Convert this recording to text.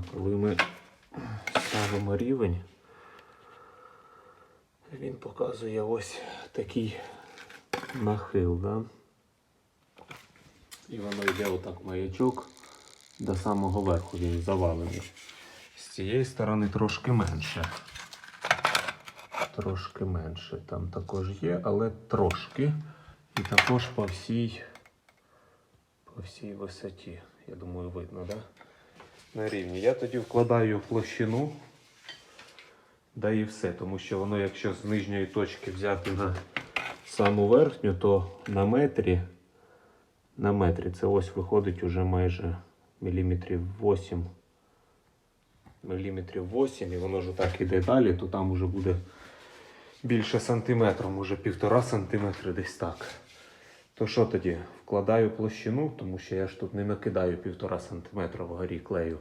Так, коли ми ставимо рівень, він показує ось такий нахил, да? І воно йде отак маячок до самого верху, він завалений. З цієї сторони трошки менше. Трошки менше. Там також є, але трошки. І також по всій, по всій висоті. Я думаю, видно, да? На рівні. Я тоді вкладаю площину. Да і все, тому що воно, якщо з нижньої точки взяти на саму верхню, то на метрі, на метрі це ось виходить уже майже міліметрів 8. Міліметрів 8, і воно ж так іде далі, то там уже буде більше сантиметра, може півтора сантиметри десь так. То що тоді? Вкладаю площину, тому що я ж тут не накидаю півтора сантиметра вгорі клею.